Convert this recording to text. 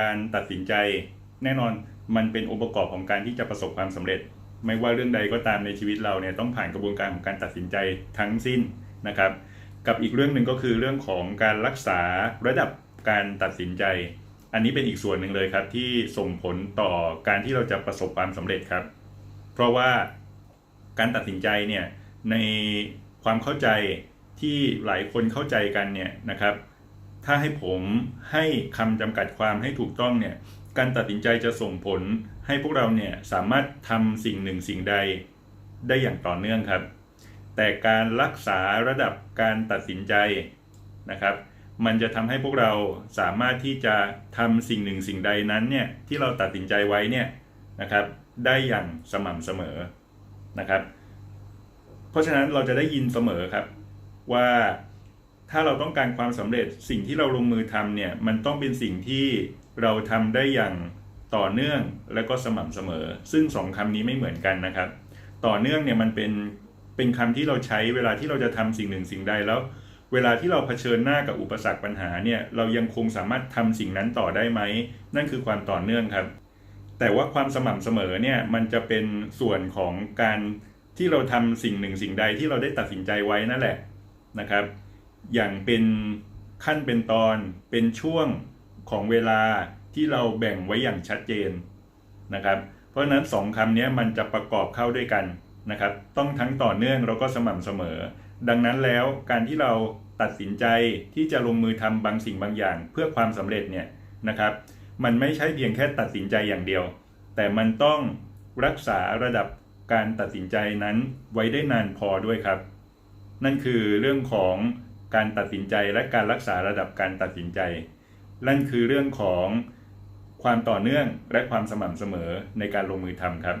การตัดสินใจแน่นอนมันเป็นองค์ประกอบของการที่จะประสบความสำเร็จ ไม่ว่าเรื่องใดก็ตามในชีวิตเราเนี่ยต้องผ่านกระบวนการของการตัดสินใจทั้งสิ้นนะครับ กับอีกเรื่องหนึ่งก็คือเรื่องของการรักษาระดับการตัดสินใจ อันนี้เป็นอีกส่วนหนึ่งเลยครับ ที่ส่งผลต่อการที่เราจะประสบความสำเร็จครับ เพราะว่าการตัดสินใจเนี่ยในความเข้าใจที่หลายคนเข้าใจกันเนี่ยนะครับ ถ้าให้ผมให้คำจำกัดความให้ถูกต้องเนี่ยการตัดสินใจจะส่งผลให้พวกเราเนี่ยสามารถทำสิ่งหนึ่งสิ่งใดได้อย่างต่อเนื่องครับ แต่การรักษาระดับการตัดสินใจนะครับ มันจะทำให้พวกเราสามารถที่จะทำสิ่งหนึ่งสิ่งใดนั้นเนี่ยที่เราตัดสินใจไว้เนี่ยนะครับ ได้อย่างสม่ำเสมอนะครับ เพราะฉะนั้นเราจะได้ยินเสมอครับว่า ถ้าเราต้องการความสำเร็จสิ่งที่เราลงมือทำเนี่ยมันต้องเป็นสิ่งที่เราทำได้อย่างต่อเนื่องและก็สม่ำเสมอ ซึ่งสองคำนี้ไม่เหมือนกันนะครับ ต่อเนื่องเนี่ยมันเป็นเป็นคำที่เราใช้เวลาที่เราจะทำสิ่งหนึ่งสิ่งใดแล้ว เวลาที่เราเผชิญหน้ากับอุปสรรคปัญหาเนี่ยเรายังคงสามารถทำสิ่งนั้นต่อได้ไหม นั่นคือความต่อเนื่องครับ แต่ว่าความสม่ำเสมอเนี่ยมันจะเป็นส่วนของการที่เราทำสิ่งหนึ่งสิ่งใดที่เราได้ตัดสินใจไว้นั่นแหละนะครับ อย่างเป็นขั้นเป็นตอนเป็นช่วงของเวลาที่เราแบ่งไว้อย่างชัดเจนนะครับ เพราะฉะนั้นสองคำนี้มันจะประกอบเข้าด้วยกันนะครับ ต้องทั้งต่อเนื่องแล้วก็สม่ำเสมอ ดังนั้นแล้วการที่เราตัดสินใจที่จะลงมือทำบางสิ่งบางอย่าง เพื่อความสำเร็จเนี่ยนะครับ มันไม่ใช่เพียงแค่ตัดสินใจอย่างเดียว แต่มันต้องรักษาระดับการตัดสินใจนั้นไว้ได้นานพอด้วยครับ นั่นคือเรื่องของ การตัดสินใจและการรักษาระดับการตัดสินใจ นั่นคือเรื่องของความต่อเนื่องและความสม่ำเสมอในการลงมือทำครับ